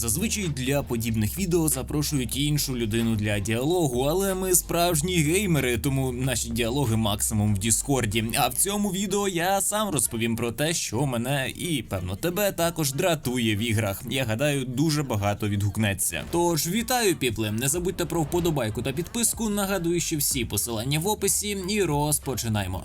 Зазвичай для подібних відео запрошують іншу людину для діалогу, але ми справжні геймери, тому наші діалоги максимум в Діскорді. А в цьому відео я сам розповім про те, що мене і певно тебе також дратує в іграх. Я гадаю, дуже багато відгукнеться. Тож вітаю, піпли! Не забудьте про вподобайку та підписку. Нагадую, що всі посилання в описі, і розпочинаємо.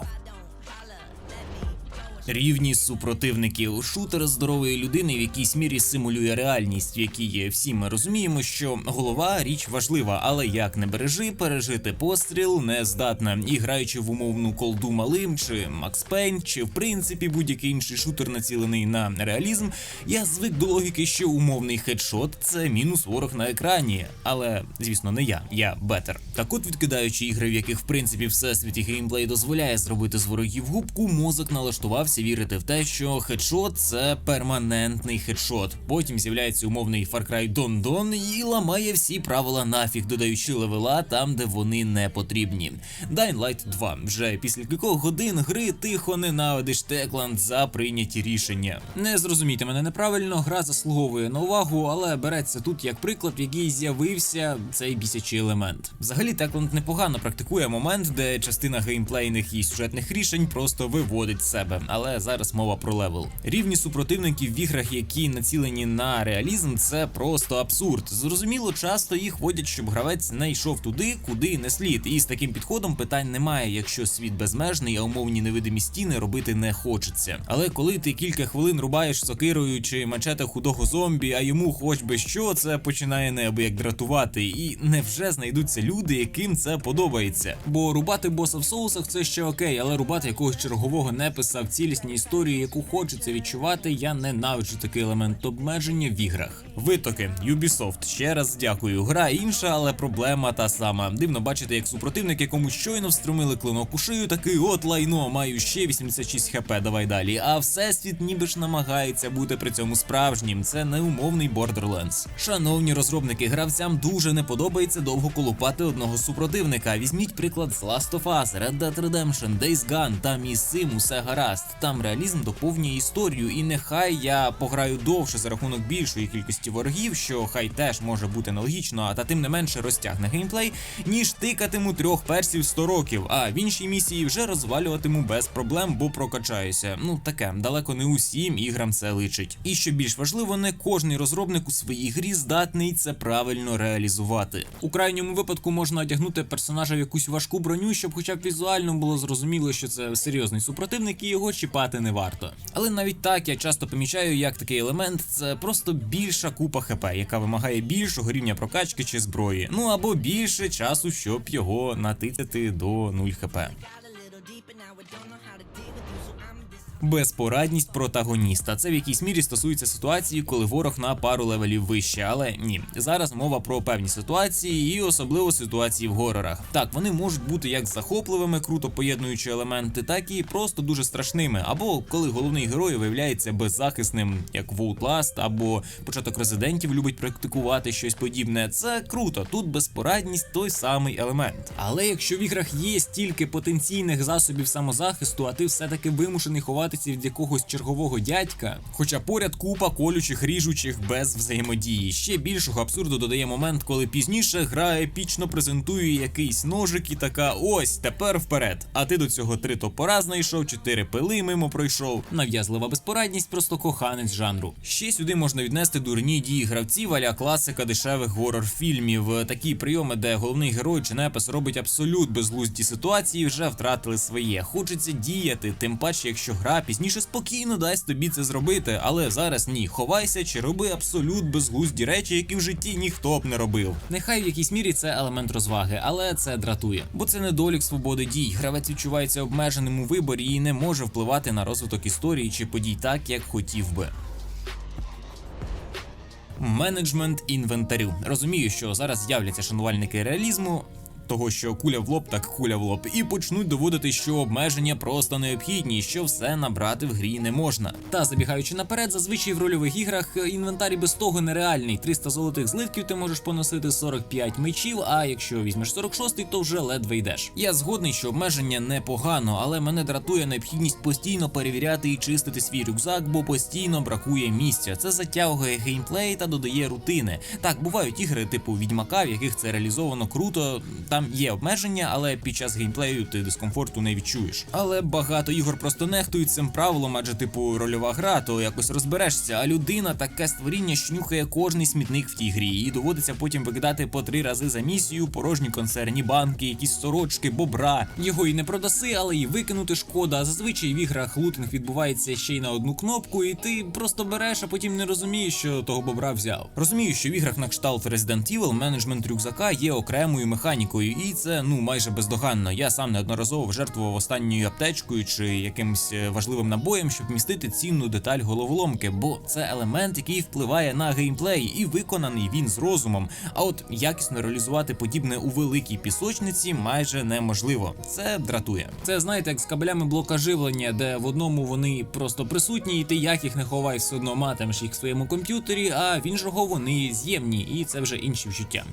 Рівність супротивників. Шутер здорової людини в якійсь мірі симулює реальність, в якій всі ми розуміємо, що голова річ важлива, але як не бережи, пережити постріл не здатна. І граючи в умовну колду малим, чи Макс Пейн, чи в принципі будь-який інший шутер націлений на реалізм, я звик до логіки, що умовний хедшот це мінус ворог на екрані. Але звісно, не я, я бетер. Так от відкидаючи ігри, в яких в принципі всесвіті геймплей дозволяє зробити з ворогів губку, мозок налаштувався вірити в те, що хедшот це перманентний хедшот. Потім з'являється умовний Far Cry Don Don і ламає всі правила нафіг, додаючи левела там, де вони не потрібні. Dying Light 2. Вже після кількох годин гри тихо ненавидиш Текланд за прийняті рішення. Не зрозумійте мене неправильно, гра заслуговує на увагу, але береться тут як приклад, в який з'явився цей бісячий елемент. Взагалі, Текланд непогано практикує момент, де частина геймплейних і сюжетних рішень просто виводить себе. Але зараз мова про левел. Рівні супротивників в іграх, які націлені на реалізм, це просто абсурд. Зрозуміло, часто їх водять, щоб гравець не йшов туди, куди не слід. І з таким підходом питань немає, якщо світ безмежний, а умовні невидимі стіни робити не хочеться. Але коли ти кілька хвилин рубаєш сокирою чи мачете худого зомбі, а йому хоч би що, це починає неабияк дратувати. І невже знайдуться люди, яким це подобається? Бо рубати боса в соусах це ще окей, але рубати якогось чергового неписа в цілісній історії, яку хочеться відчувати, я ненавиджу такий елемент обмеження в іграх. Витоки Ubisoft. Ще раз дякую. Гра інша, але проблема та сама. Дивно бачити, як супротивник, якому щойно встромили клинок у шию, такий от лайно, маю ще 86 хп, давай далі. А всесвіт ніби ж намагається бути при цьому справжнім. Це не умовний Borderlands. Шановні розробники, гравцям дуже не подобається довго колупати одного супротивника. Візьміть приклад з Last of Us, Red Dead Redemption, Days Gone, там із цим усе гаразд. Там реалізм доповнює історію, і нехай я пограю довше за рахунок більшої кількості ворогів, що хай теж може бути нелогічно, та тим не менше розтягне геймплей, ніж тикатиму трьох персів 100 років. А в іншій місії вже розвалюватиму без проблем, бо прокачаюся. Ну таке далеко не усім іграм це личить. І що більш важливо, не кожний розробник у своїй грі здатний це правильно реалізувати. У крайньому випадку можна одягнути персонажа в якусь важку броню, щоб, хоча б візуально було зрозуміло, що це серйозний супротивник, і його чіпати не варто. Але навіть так я часто помічаю, як такий елемент це просто більша купа хп, яка вимагає більшого рівня прокачки чи зброї. Ну або більше часу, щоб його натицяти до 0 хп. Безпорадність протагоніста. Це в якійсь мірі стосується ситуації, коли ворог на пару левелів вище. Але ні, зараз мова про певні ситуації і особливо ситуації в горорах. Так, вони можуть бути як захопливими, круто поєднуючи елементи, так і просто дуже страшними. Або коли головний герой виявляється беззахисним, як Outlast, або початок резидентів любить практикувати щось подібне. Це круто. Тут безпорадність той самий елемент. Але якщо в іграх є стільки потенційних засобів самозахисту, а ти все-таки вимушений ховатися від якогось чергового дядька, хоча поряд купа колючих, ріжучих без взаємодії. Ще більшого абсурду додає момент, коли пізніше гра епічно презентує якийсь ножик і така ось тепер вперед. А ти до цього три топора знайшов, чотири пили мимо пройшов. Нав'язлива безпорадність, просто коханець жанру. Ще сюди можна віднести дурні дії гравців, аля класика дешевих горор-фільмів. Такі прийоми, де головний герой чи непис робить абсолют безглузді ситуації, вже втратили своє. Хочеться діяти, тим паче, якщо гра пізніше спокійно дасть тобі це зробити, але зараз ні. Ховайся чи роби абсолют безглузді речі, які в житті ніхто б не робив. Нехай в якійсь мірі це елемент розваги, але це дратує, бо це недолік свободи дій. Гравець відчувається обмеженим у виборі і не може впливати на розвиток історії чи подій так, як хотів би. Менеджмент інвентарю. Розумію, що зараз з'являться шанувальники реалізму. Того, що куля в лоб, так куля в лоб, і почнуть доводити, що обмеження просто необхідні, що все набрати в грі не можна. Та забігаючи наперед, зазвичай в рольових іграх інвентар і без того нереальний. 300 золотих зливків ти можеш поносити 45 мечів. А якщо візьмеш 46, то вже ледве йдеш. Я згодний, що обмеження непогано, але мене дратує необхідність постійно перевіряти і чистити свій рюкзак, бо постійно бракує місця. Це затягує геймплей та додає рутини. Так, бувають ігри типу Відьмака, в яких це реалізовано круто. Там є обмеження, але під час геймплею ти дискомфорту не відчуєш. Але багато ігор просто нехтують цим правилом, адже типу рольова гра, то якось розберешся. А людина таке створіння щнюхає кожний смітник в тій грі, і доводиться потім викидати по три рази за місію порожні консервні банки, якісь сорочки, бобра. Його і не продаси, але і викинути шкода. Зазвичай в іграх лутинг відбувається ще й на одну кнопку, і ти просто береш, а потім не розумієш, що того бобра взяв. Розумію, що в іграх на кшталт Resident Evil менеджмент рюкзака є окремою механікою, і це ну майже бездоганно. Я сам неодноразово жертвував останньою аптечкою чи якимось е, важливим набоєм, щоб містити цінну деталь головоломки, бо це елемент, який впливає на геймплей, і виконаний він з розумом. А от якісно реалізувати подібне у великій пісочниці майже неможливо. Це дратує. Це знаєте, як з кабелями блока живлення, де в одному вони просто присутні, і ти як їх не ховай, все одно матимеш їх в своєму комп'ютері, а в іншого вони з'ємні, і це вже інші вчуття.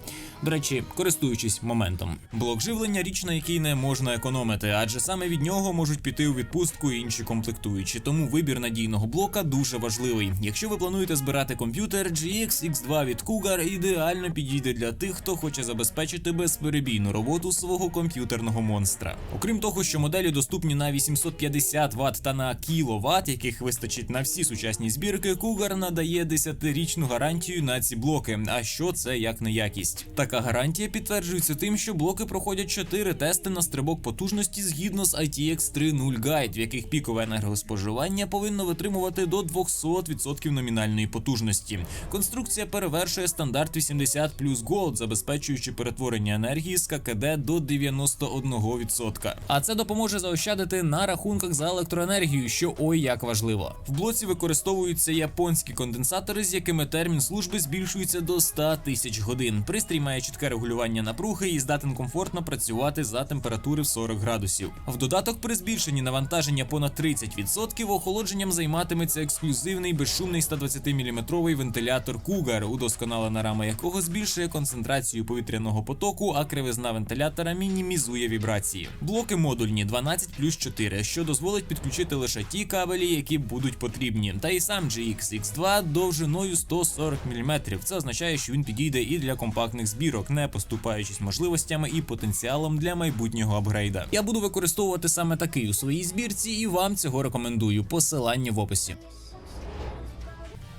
До речі, користуючись моментом, блок живлення річ на який не можна економити, адже саме від нього можуть піти у відпустку інші комплектуючі. Тому вибір надійного блока дуже важливий. Якщо ви плануєте збирати комп'ютер, GX X2 від Cougar ідеально підійде для тих, хто хоче забезпечити безперебійну роботу свого комп'ютерного монстра. Окрім того, що моделі доступні на 850 Вт та на кіловат, яких вистачить на всі сучасні збірки, Cougar надає 10-річну гарантію на ці блоки. А що це як не якість? Така гарантія підтверджується тим, що блоки проходять 4 тести на стрибок потужності згідно з ITX 3.0 Guide, в яких пікове енергоспоживання повинно витримувати до 200% номінальної потужності. Конструкція перевершує стандарт 80 плюс Gold, забезпечуючи перетворення енергії з ККД до 91%. А це допоможе заощадити на рахунках за електроенергію, що ой як важливо. В блоці використовуються японські конденсатори, з якими термін служби збільшується до 100 тисяч годин. Пристрій має чітке регулювання напруги і здатен комфортно працювати за температури в 40 градусів. В додаток при збільшенні навантаження понад 30% охолодженням займатиметься ексклюзивний безшумний 120-мм вентилятор Cougar, удосконалена рама якого збільшує концентрацію повітряного потоку, а кривизна вентилятора мінімізує вібрації. Блоки модульні 12 плюс 4, що дозволить підключити лише ті кабелі, які будуть потрібні. Та й сам GX X2 довжиною 140 мм. Це означає, що він підійде і для компактних збірок, не поступаючись можливостями і потенціалом для майбутнього апгрейда. Я буду використовувати саме такий у своїй збірці, і вам цього рекомендую. Посилання в описі.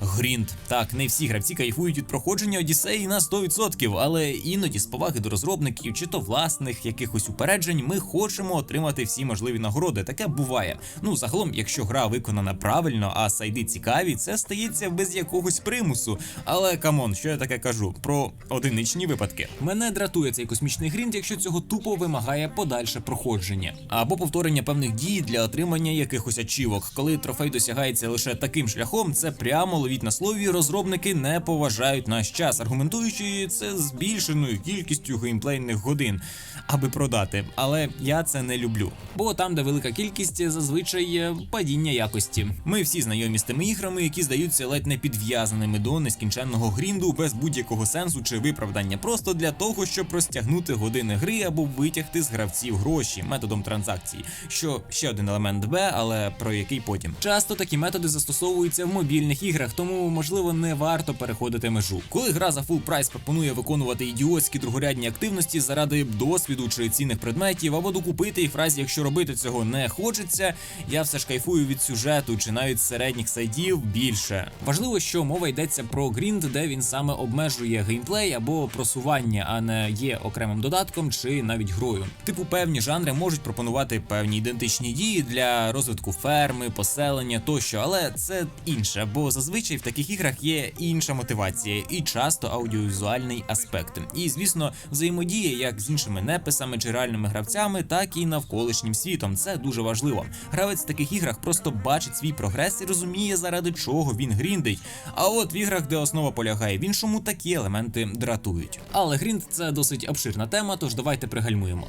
Грінд. Так, не всі гравці кайфують від проходження Одіссеї на 100%, але іноді з поваги до розробників чи то власних якихось упереджень ми хочемо отримати всі можливі нагороди. Таке буває. Ну, загалом, якщо гра виконана правильно, а сайди цікаві, це стається без якогось примусу. Але камон, що я таке кажу? Про одиничні випадки. Мене дратує цей космічний грінд, якщо цього тупо вимагає подальше проходження або повторення певних дій для отримання якихось ачівок. Коли трофей досягається лише таким шляхом, це прямо ловіть на слові. Розробники не поважають наш час, аргументуючи це збільшеною кількістю геймплейних годин, аби продати. Але я це не люблю. Бо там, де велика кількість, зазвичай падіння якості. Ми всі знайомі з тими іграми, які здаються ледь не підв'язаними до нескінченного грінду без будь-якого сенсу чи виправдання, просто для того, щоб розтягнути години гри або витягти з гравців гроші методом транзакцій. Що ще один елемент Б, але про який потім. Часто такі методи застосовуються в мобільних іграх, тому можливо не варто переходити межу. Коли гра за фул прайс пропонує виконувати ідіотські другорядні активності заради досвіду чи цінних предметів, або докупити їх в разі, якщо робити цього не хочеться, я все ж кайфую від сюжету чи навіть середніх сайдів більше. Важливо, що мова йдеться про грінд, де він саме обмежує геймплей або просування, а не є окремим додатком чи навіть грою. Типу певні жанри можуть пропонувати певні ідентичні дії для розвитку ферми, поселення тощо, але це інше, бо зазвичай зазвичай в таких іграх є інша мотивація, і часто аудіовізуальний аспект. І звісно, взаємодія як з іншими неписами чи реальними гравцями, так і навколишнім світом. Це дуже важливо. Гравець в таких іграх просто бачить свій прогрес і розуміє, заради чого він гріндить. А от в іграх, де основа полягає в іншому, такі елементи дратують. Але грінд це досить обширна тема, тож давайте пригальмуємо.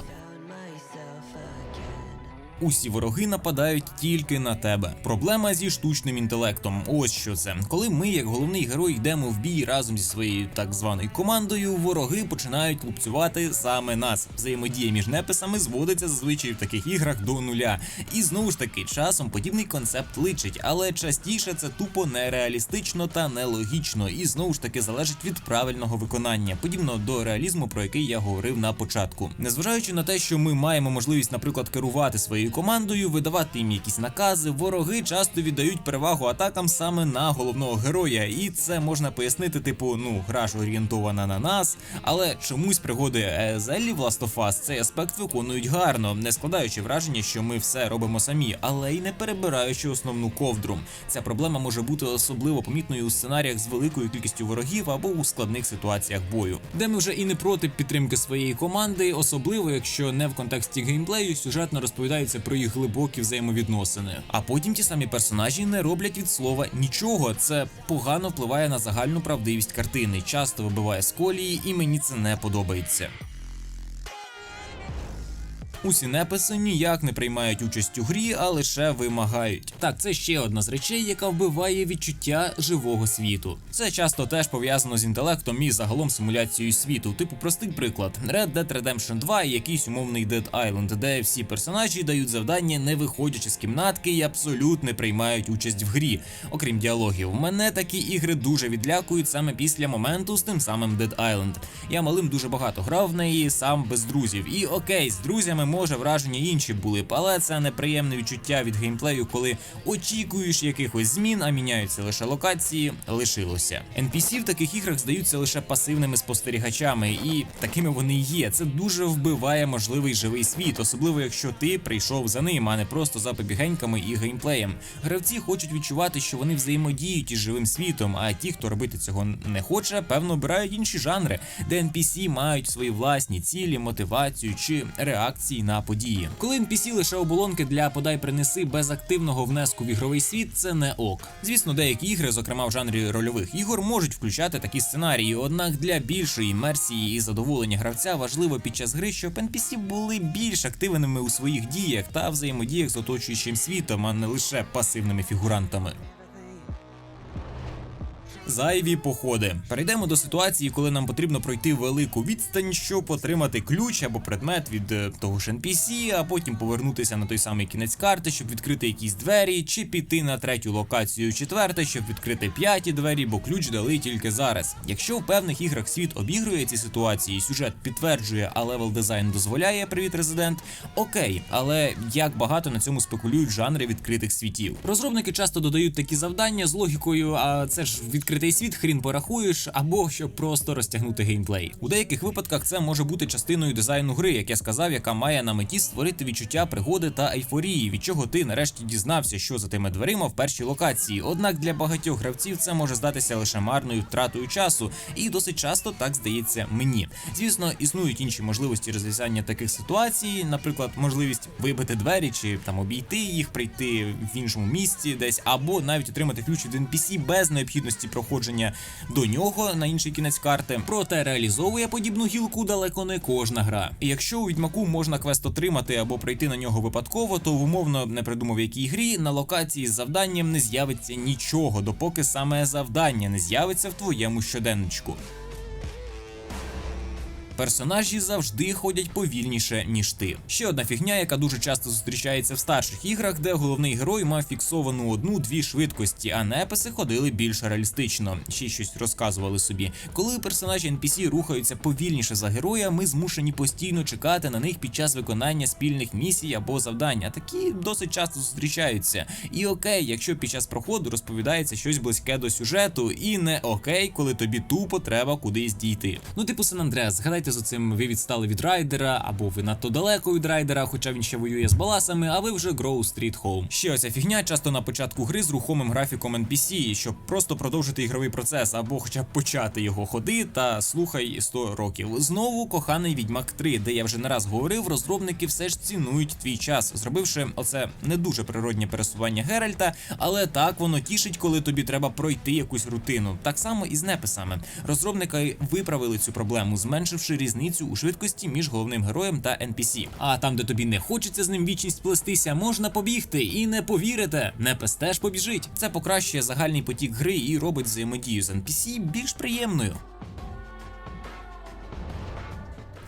Усі вороги нападають тільки на тебе. Проблема зі штучним інтелектом. Ось що це. Коли ми, як головний герой, йдемо в бій разом зі своєю так званою командою, вороги починають лупцювати саме нас. Взаємодія між неписами зводиться зазвичай в таких іграх до нуля. І знову ж таки, часом подібний концепт личить, але частіше це тупо нереалістично та нелогічно, і знову ж таки залежить від правильного виконання, подібно до реалізму, про який я говорив на початку. Незважаючи на те, що ми маємо можливість, наприклад, керувати своєю командою, видавати їм якісь накази, вороги часто віддають перевагу атакам саме на головного героя, і це можна пояснити, типу, ну гра ж орієнтована на нас, але чомусь пригоди Езелі в Last of Us цей аспект виконують гарно, не складаючи враження, що ми все робимо самі, але й не перебираючи основну ковдру. Ця проблема може бути особливо помітною у сценаріях з великою кількістю ворогів або у складних ситуаціях бою, де ми вже і не проти підтримки своєї команди, особливо якщо не в контексті геймплею сюжетно розповідається про їх глибокі взаємовідносини. А потім ті самі персонажі не роблять від слова нічого. Це погано впливає на загальну правдивість картини, часто вибиває з колії, і мені це не подобається. Усі неписи ніяк не приймають участь у грі, а лише вимагають. Так, це ще одна з речей, яка вбиває відчуття живого світу. Це часто теж пов'язано з інтелектом і загалом симуляцією світу. Типу, простий приклад: Red Dead Redemption 2 і якийсь умовний Dead Island, де всі персонажі дають завдання, не виходячи з кімнатки і абсолютно не приймають участь в грі. Окрім діалогів, мене такі ігри дуже відлякують саме після моменту з тим самим Dead Island. Я малим дуже багато грав в неї сам без друзів. І окей, з друзями може враження інші були б, але це неприємне відчуття від геймплею, коли очікуєш якихось змін, а міняються лише локації, лишилося. NPC в таких іграх здаються лише пасивними спостерігачами, і такими вони є. Це дуже вбиває можливий живий світ, особливо якщо ти прийшов за ним, а не просто за побігеньками і геймплеєм. Гравці хочуть відчувати, що вони взаємодіють із живим світом, а ті, хто робити цього не хоче, певно обирають інші жанри, де NPC мають свої власні цілі, мотивацію чи реакції на події. Коли NPC лише оболонки для подай принеси без активного внеску в ігровий світ, це не ок. Звісно, деякі ігри, зокрема в жанрі рольових ігор, можуть включати такі сценарії. Однак для більшої імерсії і задоволення гравця важливо під час гри, щоб NPC були більш активними у своїх діях та взаємодіях з оточуючим світом, а не лише пасивними фігурантами. Зайві походи. Перейдемо до ситуації, коли нам потрібно пройти велику відстань, щоб отримати ключ або предмет від е, того ж NPC, а потім повернутися на той самий кінець карти, щоб відкрити якісь двері, чи піти на третю локацію четверте, щоб відкрити п'яті двері, бо ключ дали тільки зараз. Якщо в певних іграх світ обігрує ці ситуації, сюжет підтверджує, а левел дизайн дозволяє привіт резидент, окей, але як багато на цьому спекулюють жанри відкритих світів. Розробники часто додають такі завдання з логікою, а це ж відкритий світ, хрін порахуєш, або щоб просто розтягнути геймплей. У деяких випадках це може бути частиною дизайну гри, як я сказав, яка має на меті створити відчуття пригоди та ейфорії, від чого ти нарешті дізнався, що за тими дверима в першій локації. Однак для багатьох гравців це може здатися лише марною втратою часу, і досить часто так здається мені. Звісно, існують інші можливості розв'язання таких ситуацій, наприклад, можливість вибити двері чи там обійти їх, прийти в іншому місці десь, або навіть отримати ключ від NPC без необхідності проходження до нього на інший кінець карти. Проте реалізовує подібну гілку далеко не кожна гра. Якщо у відьмаку можна квест отримати або прийти на нього випадково, то в умовно не придумав якій грі на локації з завданням не з'явиться нічого, допоки саме завдання не з'явиться в твоєму щоденничку. Персонажі завжди ходять повільніше, ніж ти. Ще одна фігня, яка дуже часто зустрічається в старших іграх, де головний герой мав фіксовану одну-дві швидкості, а неписи ходили більш реалістично. Ще щось розказували собі. Коли персонажі NPC рухаються повільніше за героя, ми змушені постійно чекати на них під час виконання спільних місій або завдань. А Такі досить часто зустрічаються. І окей, якщо під час проходу розповідається щось близьке до сюжету, і не окей, коли тобі тупо треба кудись дійти. Ну, типу Сан Андреас, згадайте граєте з оцим, ви відстали від райдера, або ви надто далеко від райдера, хоча він ще воює з баласами, а ви вже Grow Street Home. Ще оця фігня часто на початку гри з рухомим графіком NPC, щоб просто продовжити ігровий процес, або хоча б почати його ходи та слухай 100 років. Знову коханий Відьмак 3, де я вже не раз говорив, розробники все ж цінують твій час, зробивши оце не дуже природнє пересування Геральта, але так воно тішить, коли тобі треба пройти якусь рутину. Так само і з неписами. Розробники виправили цю проблему, зменшивши різницю у швидкості між головним героєм та NPC. А там, де тобі не хочеться з ним вічність плестися, можна побігти і не повірите, не теж побіжить. Це покращує загальний потік гри і робить взаємодію з NPC більш приємною.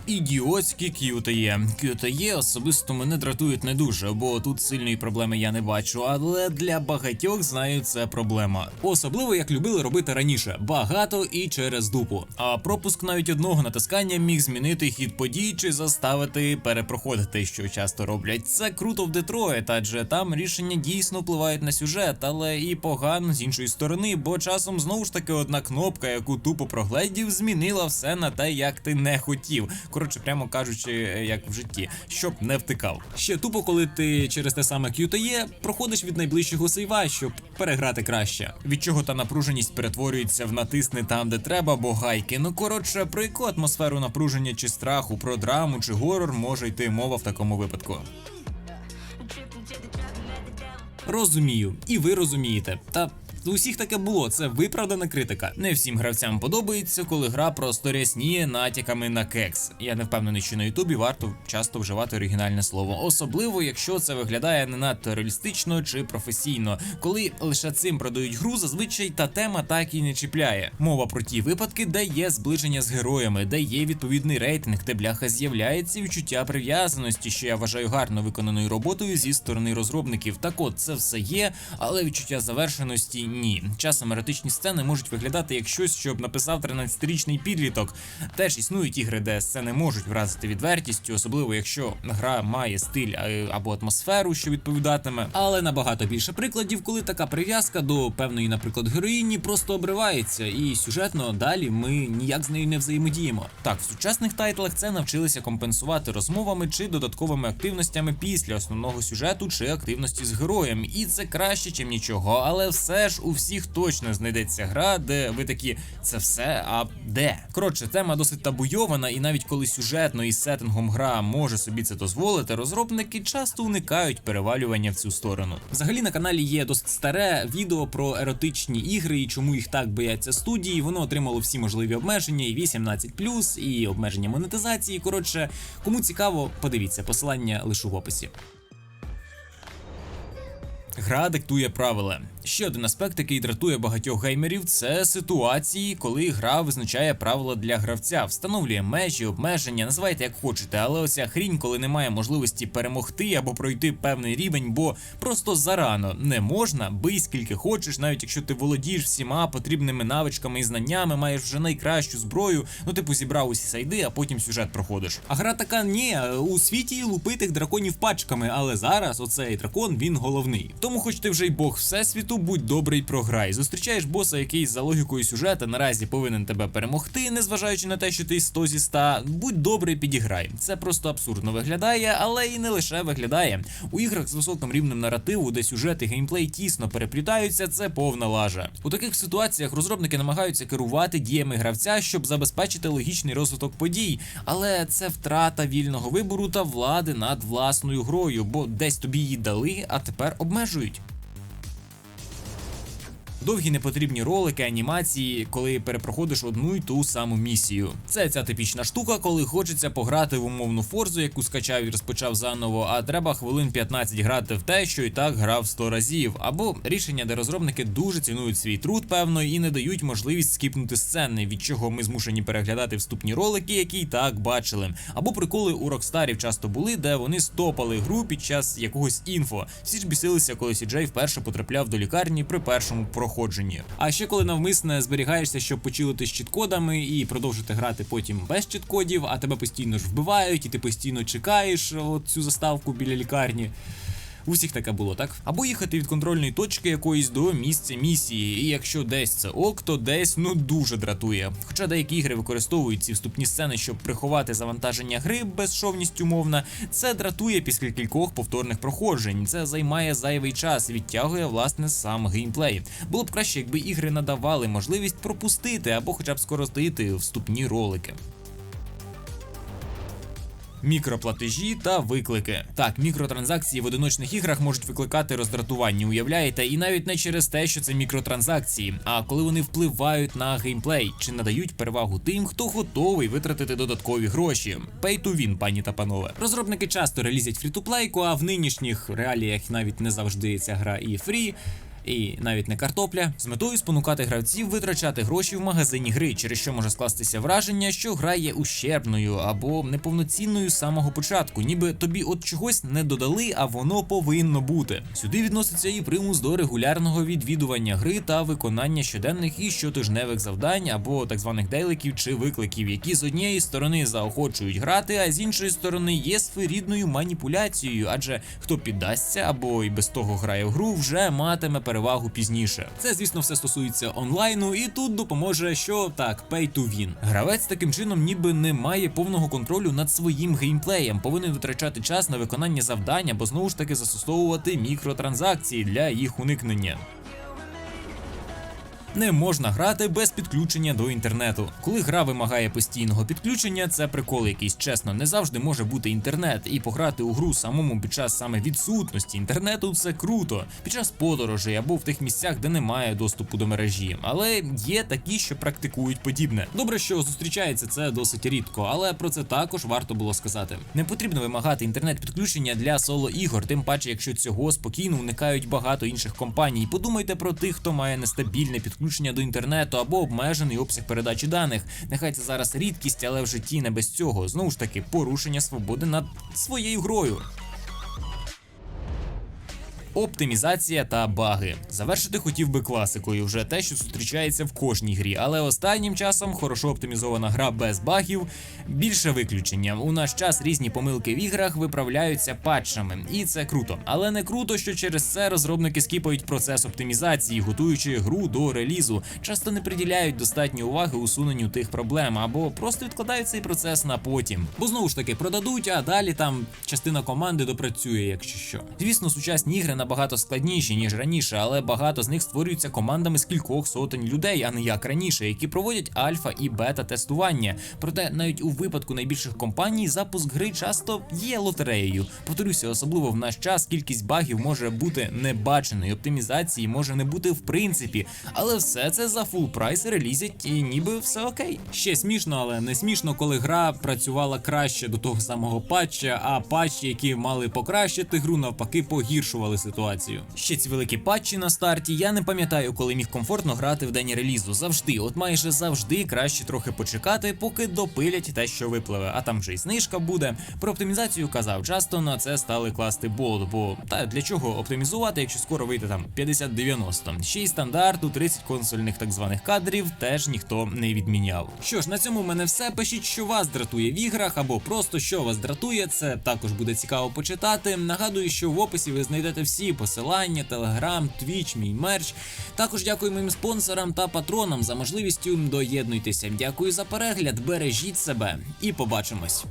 Ідіотські QTE. QTE особисто мене дратують не дуже, бо тут сильної проблеми я не бачу, але для багатьох знаю це проблема. Особливо як любили робити раніше, багато і через дупу. А пропуск навіть одного натискання міг змінити хід подій чи заставити перепроходити, що часто роблять. Це круто в Детройт, адже там рішення дійсно впливають на сюжет, але і погано з іншої сторони, бо часом знову ж таки одна кнопка, яку тупо прогледів, змінила все на те, як ти не хотів. Коротше, прямо кажучи, як в житті, щоб не втикав. Ще тупо, коли ти через те саме QTE проходиш від найближчого сейва, щоб переграти краще. Від чого та напруженість перетворюється в натисни там, де треба, бо гайки. Ну коротше, про яку атмосферу напруження чи страху, про драму чи горор може йти мова в такому випадку. Розумію, і ви розумієте. Та у всіх таке було, це виправдана критика. Не всім гравцям подобається, коли гра просто рясніє натяками на кекс. Я не впевнений, що на Ютубі варто часто вживати оригінальне слово, особливо якщо це виглядає не надто реалістично чи професійно, коли лише цим продають гру, зазвичай та тема так і не чіпляє. Мова про ті випадки, де є зближення з героями, де є відповідний рейтинг, де бляха з'являється відчуття прив'язаності, що я вважаю гарно виконаною роботою зі сторони розробників. Так от це все є, але відчуття завершеності ні. Часом еротичні сцени можуть виглядати як щось, що б написав 13-річний підліток. Теж існують ігри, де сцени можуть вразити відвертістю, особливо якщо гра має стиль е, або атмосферу, що відповідатиме. Але набагато більше прикладів, коли така прив'язка до певної, наприклад, героїні просто обривається, і сюжетно далі ми ніяк з нею не взаємодіємо. Так, в сучасних тайтлах це навчилися компенсувати розмовами чи додатковими активностями після основного сюжету чи активності з героєм. І це краще, чим нічого, але все ж у всіх точно знайдеться гра, де ви такі це все, а де? Коротше, тема досить табуйована, і навіть коли сюжетно і сеттингом гра може собі це дозволити, розробники часто уникають перевалювання в цю сторону. Взагалі на каналі є досить старе відео про еротичні ігри і чому їх так бояться студії. Воно отримало всі можливі обмеження, і 18+, і обмеження монетизації. Коротше, кому цікаво, подивіться посилання лише в описі. Гра диктує правила. Ще один аспект, який дратує багатьох геймерів, це ситуації, коли гра визначає правила для гравця, встановлює межі, обмеження, називайте як хочете, але оця хрінь, коли немає можливості перемогти або пройти певний рівень, бо просто зарано не можна, бий скільки хочеш, навіть якщо ти володієш всіма потрібними навичками і знаннями, маєш вже найкращу зброю, ну типу зібрав усі сайди, а потім сюжет проходиш. А гра така ні, у світі лупитих драконів пачками, але зараз оцей дракон він головний. Тому, хоч ти вже й бог всесвіту, будь добрий програй. Зустрічаєш боса, який за логікою сюжета наразі повинен тебе перемогти, незважаючи на те, що ти 100 зі 100, будь добрий, підіграй. Це просто абсурдно виглядає, але і не лише виглядає. У іграх з високим рівнем наративу, де сюжет і геймплей тісно переплітаються, це повна лажа. У таких ситуаціях розробники намагаються керувати діями гравця, щоб забезпечити логічний розвиток подій, але це втрата вільного вибору та влади над власною грою, бо десь тобі її дали, а тепер обмежують. Довгі непотрібні ролики, анімації, коли перепроходиш одну й ту саму місію. Це ця типічна штука, коли хочеться пограти в умовну форзу, яку скачав і розпочав заново, а треба хвилин 15 грати в те, що і так грав 100 разів. Або рішення, де розробники дуже цінують свій труд, певно, і не дають можливість скіпнути сцени, від чого ми змушені переглядати вступні ролики, які і так бачили. Або приколи у Рокстарів часто були, де вони стопали гру під час якогось інфо. Всі ж бісилися, коли Сіджей вперше потрапляв до лікарні при першому проходженні. А ще коли навмисне зберігаєшся, щоб почилити з чіткодами і продовжити грати потім без чіткодів, а тебе постійно ж вбивають, і ти постійно чекаєш от цю заставку біля лікарні. У всіх таке було, так? Або їхати від контрольної точки якоїсь до місця місії, і якщо десь це ок, то десь ну дуже дратує. Хоча деякі ігри використовують ці вступні сцени, щоб приховати завантаження гри безшовність умовна, це дратує після кількох повторних проходжень. Це займає зайвий час, і відтягує власне сам геймплей. Було б краще, якби ігри надавали можливість пропустити або хоча б скоротити вступні ролики. Мікроплатежі та виклики. Так, мікротранзакції в одиночних іграх можуть викликати роздратування, уявляєте, і навіть не через те, що це мікротранзакції, а коли вони впливають на геймплей чи надають перевагу тим, хто готовий витратити додаткові гроші. Pay to win, пані та панове. Розробники часто релізять фрі-ту-плейку, а в нинішніх реаліях навіть не завжди ця гра і фрі і навіть не картопля, з метою спонукати гравців витрачати гроші в магазині гри, через що може скластися враження, що гра є ущербною або неповноцінною з самого початку, ніби тобі от чогось не додали, а воно повинно бути. Сюди відноситься і примус до регулярного відвідування гри та виконання щоденних і щотижневих завдань або так званих дейликів чи викликів, які з однієї сторони заохочують грати, а з іншої сторони є своєрідною маніпуляцією, адже хто піддасться або і без того грає в гру, вже матиме перевагу пізніше. Це, звісно, все стосується онлайну, і тут допоможе, що так, pay to win. Гравець таким чином ніби не має повного контролю над своїм геймплеєм, повинен витрачати час на виконання завдання, або знову ж таки застосовувати мікротранзакції для їх уникнення. Не можна грати без підключення до інтернету. Коли гра вимагає постійного підключення, це прикол якийсь чесно. Не завжди може бути інтернет, і пограти у гру самому під час саме відсутності інтернету це круто. Під час подорожей або в тих місцях, де немає доступу до мережі. Але є такі, що практикують подібне. Добре, що зустрічається це досить рідко, але про це також варто було сказати. Не потрібно вимагати інтернет-підключення для соло ігор, тим паче, якщо цього спокійно уникають багато інших компаній. Подумайте про тих, хто має нестабільне підключення до інтернету або обмежений обсяг передачі даних. Нехай це зараз рідкість, але в житті не без цього. Знову ж таки, порушення свободи над своєю грою. Оптимізація та баги. Завершити хотів би класикою, вже те, що зустрічається в кожній грі, але останнім часом хорошо оптимізована гра без багів більше виключення. У наш час різні помилки в іграх виправляються патчами, і це круто. Але не круто, що через це розробники скіпають процес оптимізації, готуючи гру до релізу. Часто не приділяють достатньо уваги усуненню тих проблем, або просто відкладають цей процес на потім. Бо знову ж таки продадуть, а далі там частина команди допрацює, якщо що. Звісно, сучасні ігри набагато складніші ніж раніше, але багато з них створюються командами з кількох сотень людей, а не як раніше, які проводять альфа і бета тестування. Проте навіть у випадку найбільших компаній запуск гри часто є лотереєю. Повторюся, особливо в наш час кількість багів може бути небаченою, оптимізації може не бути в принципі, але все це за фул прайс релізять і ніби все окей. Ще смішно, але не смішно, коли гра працювала краще до того самого патча, а патчі, які мали покращити гру, навпаки, погіршували ситуацію. Ще ці великі патчі на старті. Я не пам'ятаю, коли міг комфортно грати в день релізу. Завжди, от майже завжди краще трохи почекати, поки допилять те, що випливе. А там вже й знижка буде. Про оптимізацію казав, часто на це стали класти болт, бо та для чого оптимізувати, якщо скоро вийде там 50-90. Ще й стандарту 30 консольних так званих кадрів теж ніхто не відміняв. Що ж, на цьому в мене все. Пишіть, що вас дратує в іграх, або просто що вас дратує. Це також буде цікаво почитати. Нагадую, що в описі ви знайдете всі посилання, телеграм, твіч, мій мерч. Також дякую моїм спонсорам та патронам за можливістю доєднуйтеся. Дякую за перегляд, бережіть себе і побачимось.